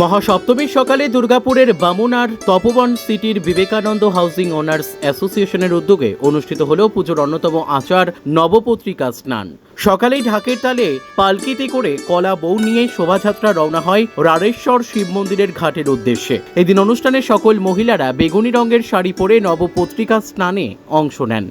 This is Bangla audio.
মহাসপ্তমীর সকালে দুর্গাপুরের বামুনার তপবন সিটির বিবেকানন্দ হাউসিং ওনার্স অ্যাসোসিয়েশনের উদ্যোগে অনুষ্ঠিত হল পুজোর অন্যতম আচার, নবপত্রিকা স্নান। সকালেই ঢাকের তালে পালকিতে করে কলা বউ নিয়ে শোভাযাত্রা রওনা হয় রাড়েশ্বর শিব মন্দিরের ঘাটের উদ্দেশ্যে। এদিন অনুষ্ঠানে সকল মহিলারা বেগুনি রঙের শাড়ি পরে নবপত্রিকা স্নানে অংশ নেন।